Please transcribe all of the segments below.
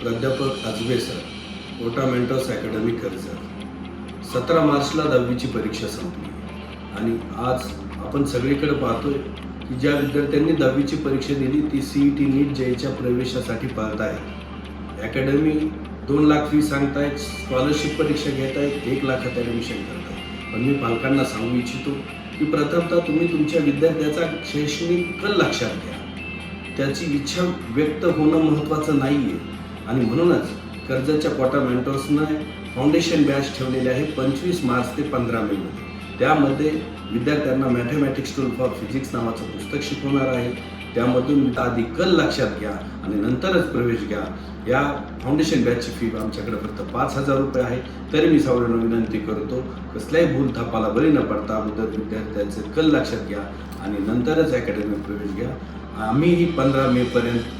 प्राध्यापक Ajbe sir Kota academy Karjat. सतरा मार्चला दहावीची परीक्षा संपली. आणि आज आपण सगळीकडे पाहतोय की ज्या विद्यार्थ्यांनी दहावीची परीक्षा दिली ती सी ई टी नीट जेच्या प्रवेशासाठी पाहत आहेत. अकॅडमी दोन लाख फी सांगतायत स्कॉलरशिप परीक्षा घेत आहेत एक लाखात ॲडमिशन करत आहेत पण मी पालकांना सांगू इच्छितो की प्रथमतः तुम्ही तुमच्या विद्यार्थ्याचा शैक्षणिक कल लक्षात घ्या. त्याची इच्छा व्यक्त होणं महत्त्वाचं नाही आहे आणि म्हणूनच कर्जाच्या कोटा मेंटोर्सनं फाउंडेशन बॅच ठेवलेले आहे पंचवीस मार्च ते पंधरा मेमध्ये त्यामध्ये विद्यार्थ्यांना मॅथमॅटिक्स टूल फॉर फिजिक्स नावाचं पुस्तक शिकवणार आहे. त्यामधून आधी कल लक्षात घ्या आणि नंतरच प्रवेश घ्या. या फाउंडेशन बॅचची फी आमच्याकडे फक्त पाच हजार रुपये आहे. तरी मी सर्वांना विनंती करतो कसल्याही भूल थापाला बळी न पडता अगोदर विद्यार्थ्यांचे कल लक्षात घ्या आणि नंतरच अकॅडमीत प्रवेश घ्या. आम्हीही पंधरा मेपर्यंत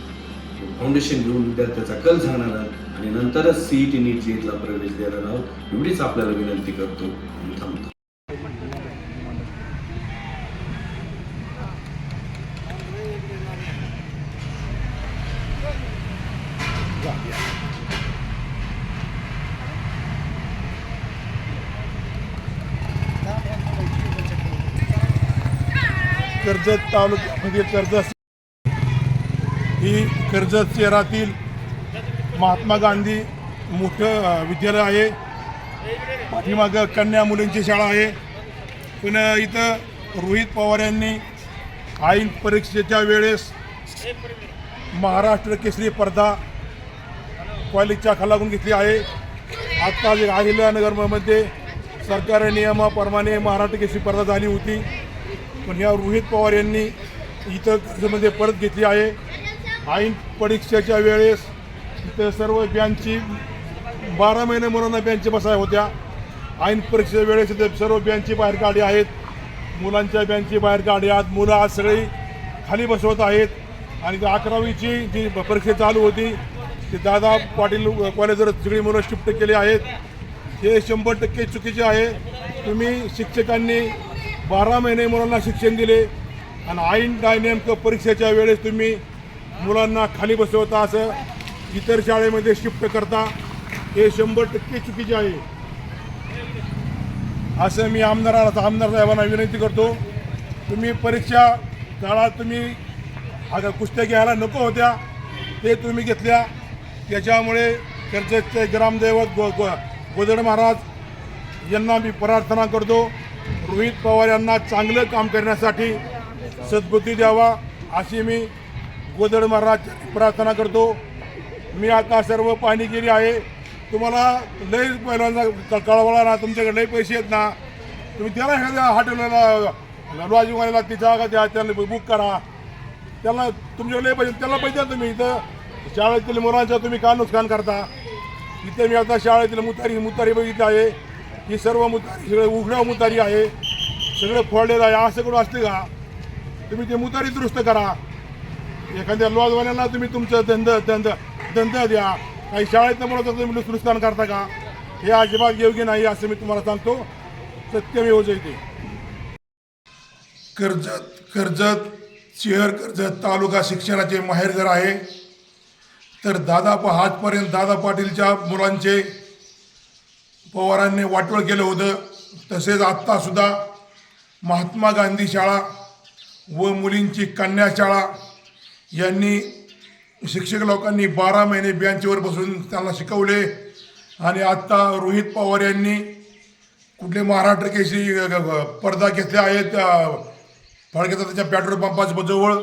फाउंडेशन घेऊन विद्यार्थ्याचा कल सांगणार आहोत आणि नंतरच सीईटी नीट जेटला प्रवेश देणार आहोत. एवढीच आपल्याला विनंती करतो आणि थांबतो. कर्जत तालुक्यामध्ये कर्जत ही कर्जत शहरातील महात्मा गांधी मोठं विद्यालय आहे. पाठीमागं कन्या मुलींची शाळा आहे. पण इथं रोहित पवार यांनी आईन परीक्षेच्या वेळेस महाराष्ट्र केसरी स्पर्धा कॉलेजच्या खालागून घेतली आहे. आत्ता जे अहिल्यानगरमध्ये सरकारी नियमाप्रमाणे महाराष्ट्र केसरी स्पर्धा झाली होती. पण या रोहित पवार यांनी इथं कर्जमध्ये परत घेतली आहे. ऐन परीक्षेच्या वेळेस ते सर्व बँची बारा महिने मुलांना बँची बसाय होत्या. ऐन परीक्षेच्या वेळेस ते सर्व बँची बाहेर काढली आहेत. मुलांच्या बँची बाहेर काढली आहेत. मुलं आज सगळी खाली बसवत आहेत. आणि अकरावीची जी परीक्षा चालू होती ती दादा पाटील कॉलेजवर सगळी मुलं शिफ्ट केली आहेत. हे शंभर टक्के चुकीचे आहे. तुम्ही शिक्षकांनी बारा महिने मुलांना शिक्षण दिले. आणि ऐन काय नेमकं परीक्षेच्या वेळेस तुम्ही मुलांना खाली बसवता असं इतर शाळेमध्ये शिफ्ट करता हे शंभर टक्के चुकीचे आहे. असं मी आमदाराला आमदार साहेबांना विनंती करतो. तुम्ही परीक्षा काळात तुम्ही आता कुस्त्या घ्यायला नको होत्या ते तुम्ही घेतल्या. त्याच्यामुळे त्यांचे ग्रामदैवत गो गो गोदड महाराज यांना मी प्रार्थना करतो. रोहित पवार यांना चांगलं काम करण्यासाठी सद्बुद्धी द्यावा अशी मी गोदड महाराज प्रार्थना करतो. मी आता सर्व पाहणी केली आहे. तुम्हाला लई पहिल्यांदा कळवला ना तुमच्याकडे लई पैसे आहेत ना. तुम्ही त्याला एखाद्या हॉटेलला लॉजिंगवाल्याला ती जागा द्या त्याला बुक करा. त्याला तुमच्याकडे लई पैसे त्याला पैसे तुम्ही इथं. शाळेतील मुलांचं तुम्ही का नुकसान करता. इथे मी आता शाळेतील मुतारी मुतारी बघितली आहे. ही सर्व मुतारी सगळं उघड्या मुतारी आहे. सगळं फोडलेलं आहे. असं करून असते का? तुम्ही ते मुतारी दुरुस्त करा. एखाद्या लॉजवाल्यांना तुम्ही तुमचं धंद धंद धंदा द्या. काही शाळेत म्हणत तुम्ही नुकसान करता का? हे अजिबात योग्य नाही असं मी तुम्हाला सांगतो. सत्यमेव जयते कर्जत कर्जत शहर कर्जत तालुका शिक्षणाचे माहेरघर आहे तर दादा प आजपर्यंत दादा पाटीलच्या मुलांचे पवारांनी वाटोळ केलं होतं. तसेच आत्तासुद्धा महात्मा गांधी शाळा व मुलींची कन्या शाळा यांनी शिक्षक लोकांनी बारा महिने बेंचवर बसून त्यांना शिकवले. आणि आत्ता रोहित पवार यांनी कुठले महाराष्ट्र केसी पडदा घेतल्या आहेत फडक्याचा त्याच्या पेट्रोल पंपाच्या जवळ.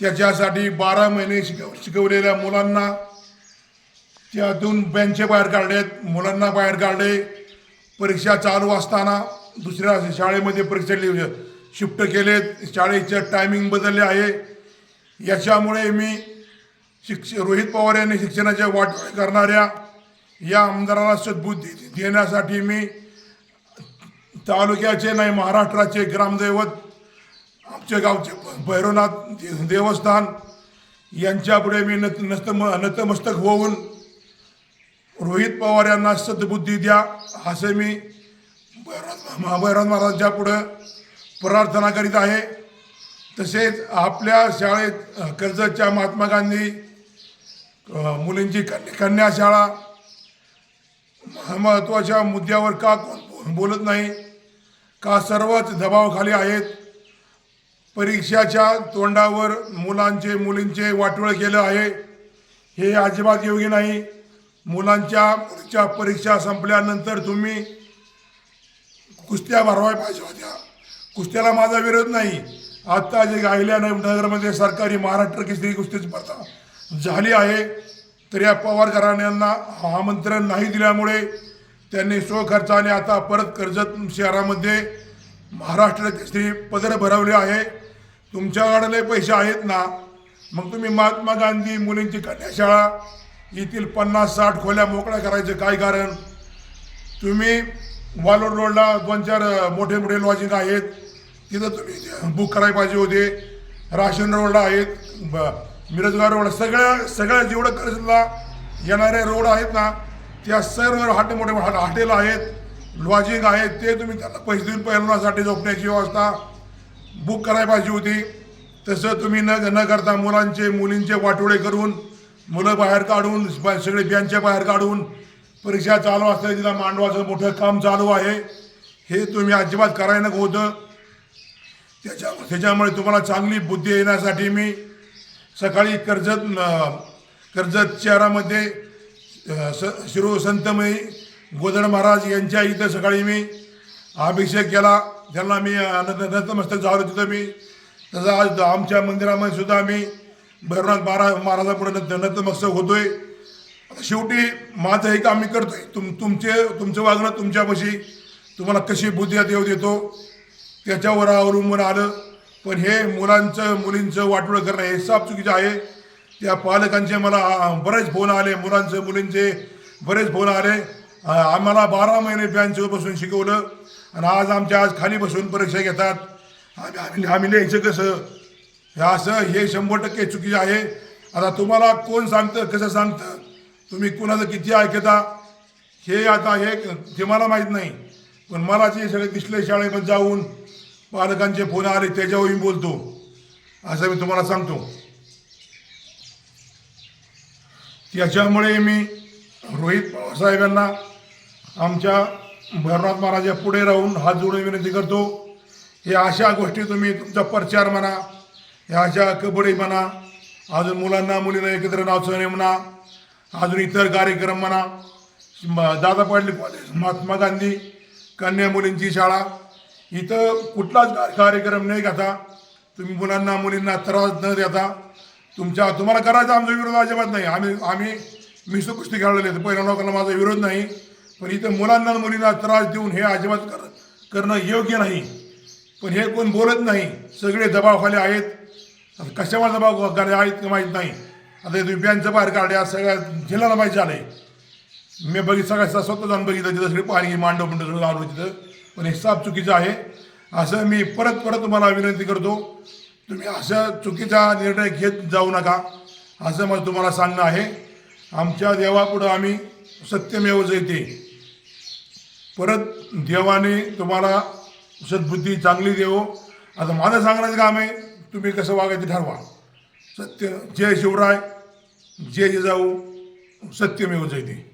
त्याच्यासाठी बारा महिने शिकव शिकवलेल्या मुलांना त्यातून बेंचे बाहेर काढलेत मुलांना बाहेर काढले. परीक्षा चालू असताना दुसऱ्या शाळेमध्ये परीक्षा शिफ्ट केलेत. शाळेचे टायमिंग बदलले आहे. याच्यामुळे मी शिक्ष रोहित पवार यांनी शिक्षणाच्या वाट करणाऱ्या या आमदाराला सद्बुद्धी देण्यासाठी मी तालुक्याचे नाही महाराष्ट्राचे ग्रामदैवत आमच्या गावचे भैरवनाथ देवस्थान यांच्यापुढे मी नत नस्त नतमस्तक होऊन रोहित पवार यांना सद्बुद्धी द्या असे मी भैरवनाथ भैरवनाथ महाराजांच्या पुढं प्रार्थना करीत आहे. तसेच आपल्या शाळेत कर्जतच्या महात्मा गांधी मुलींची कन्या कन्या शाळा महत्त्वाच्या मुद्द्यावर का कोण बोलत नाही का सर्वच दबावाखाली आहेत परीक्षाच्या तोंडावर मुलांचे मुलींचे वाटोळ केलं आहे हे अजिबात योग्य नाही. मुलांच्या मुलींच्या परीक्षा संपल्यानंतर तुम्ही कुस्त्या भरवाय पाहिजे होत्या. कुस्त्याला माझा विरोध नाही. आत्ता जे गायल्या नगरमध्ये सरकारी महाराष्ट्र केसरी कुस्तीची स्पर्धा झाली आहे. तर या पवार घराण्यांना आमंत्रण नाही दिल्यामुळे त्यांनी स्वखर्चाने आता परत कर्जत शहरामध्ये महाराष्ट्र केसरी पदर भरवले आहे. तुमच्याकडले पैसे आहेत ना? मग तुम्ही महात्मा गांधी मुलींची कन्याशाळा येथील पन्नास साठ खोल्या मोकळ्या करायचं काय कारण? तुम्ही वालोड रोडला दोन चार मोठे मोठे लॉजिंग आहेत. तिथं तुम्ही बुक करायला पाहिजे होते. राशन रोडला आहेत ब- रोड सगळ्या सगळ्या जेवढं कर्जला येणारे रोड आहेत ना त्या सर्व हाटे मोठे मोठे हॉटेल आहेत लॉजिंग आहेत ते तुम्ही त्यांना पैसे देऊन पहिलवण्यासाठी झोपण्याची व्यवस्था बुक करायला पाहिजे होती. तसं तुम्ही न न करता मुलांचे मुलींचे वाटोळे करून मुलं बाहेर काढून सगळे बँच्या बाहेर काढून परीक्षा चालू असताना तिला मांडवाचं मोठं काम चालू आहे. हे तुम्ही अजिबात करायला नको होतं. त्याच्या त्याच्यामुळे तुम्हाला चांगली बुद्धी येण्यासाठी मी सकाळी कर्जत कर्जत शहरामध्ये स शिरो संतमयी गोधड महाराज यांच्या इथं सकाळी मी अभिषेक केला. त्यांना मी नतमस्तक झालो तिथं मी. तसं आज आमच्या मंदिरामध्ये सुद्धा मी भैरवनाथ महाराज महाराजापुढे नत नतमस्तक होतोय. आहे शेवटी माझं हे काम मी करतोय. तुम तुमचे तुमचं वागणं तुमच्यापाशी तुम्हाला कशी बुद्धी देव देतो. त्याच्यावर अवलंबून आलं पण हे मुलांचं मुलींचं वाटोळं करणं हे साफ चुकीचं आहे. त्या पालकांचे मला बरेच फोन आले मुलांचे मुलींचे बरेच फोन आले. आम्हाला बारा महिने बँचवर बसून शिकवलं आणि आज आमच्या आज खाली बसून परीक्षा घेतात. आम्ही आम्ही आम्ही लिहायचं कसं? हे असं हे शंभर टक्के चुकीचं आहे. आता तुम्हाला कोण सांगतं कसं सांगतं? तुम्ही कुणाचं किती ऐकता? हे आता हे ते मला माहीत नाही. पण मला जे सगळे दिसले शाळेमध्ये जाऊन पालकांचे फोन आले त्याच्यावर मी बोलतो. असं मी तुम्हाला सांगतो. त्याच्यामुळे मी रोहित पवारसाहेबांना आमच्या भैरवनाथ महाराजा पुढे राहून हात जोडून विनंती करतो. हे अशा गोष्टी तुम्ही तुमचा प्रचार म्हणा ह्या अशा कबड्डी म्हणा अजून मुलांना मुलींना एकत्र नाचवणे म्हणा अजून इतर कार्यक्रम म्हणा दादा पाटील कॉलेज महात्मा गांधी कन्या मुलींची शाळा इथं कुठलाच कार्यक्रम नाही घेता. तुम्ही मुलांना मुलींना त्रास न देता तुमच्या तुम्हाला करायचा आमचा विरोध अजिबात नाही. आम्ही आम्ही मिसो कुस्ती खेळलेले आहेत पहिल्या लोकांना माझा विरोध नाही. पण इथं मुलांना आणि मुलींना त्रास देऊन हे अजिबात कर करणं योग्य नाही. पण हे कोण बोलत नाही सगळे दबावखाले आहेत. कशावर दबाव आहेत का माहीत नाही. आता हे बाहेर बँकचं बाहेर काढल्या सगळ्या जिल्ह्याला माहीत आहे मी बघित सगळ्या स्वतः जाऊन बघितलं तिथं सगळी पाणी मांडव मंडळ सगळं लावलं तिथं. पण हे साफ चुकीचं आहे. असं मी परत परत तुम्हाला विनंती करतो. तुम्ही असं चुकीचा निर्णय घेत जाऊ नका. असं मला तुम्हाला सांगणं आहे. आमच्या देवापुढं आम्ही सत्यमेव जयते. परत देवाने तुम्हाला सद्बुद्धी चांगली देवो. आता माझं सांगण्याचं काम आहे तुम्ही कसं वागायचं ठरवा. सत्य जय शिवराय जय जिजाऊ सत्यमेव जयते.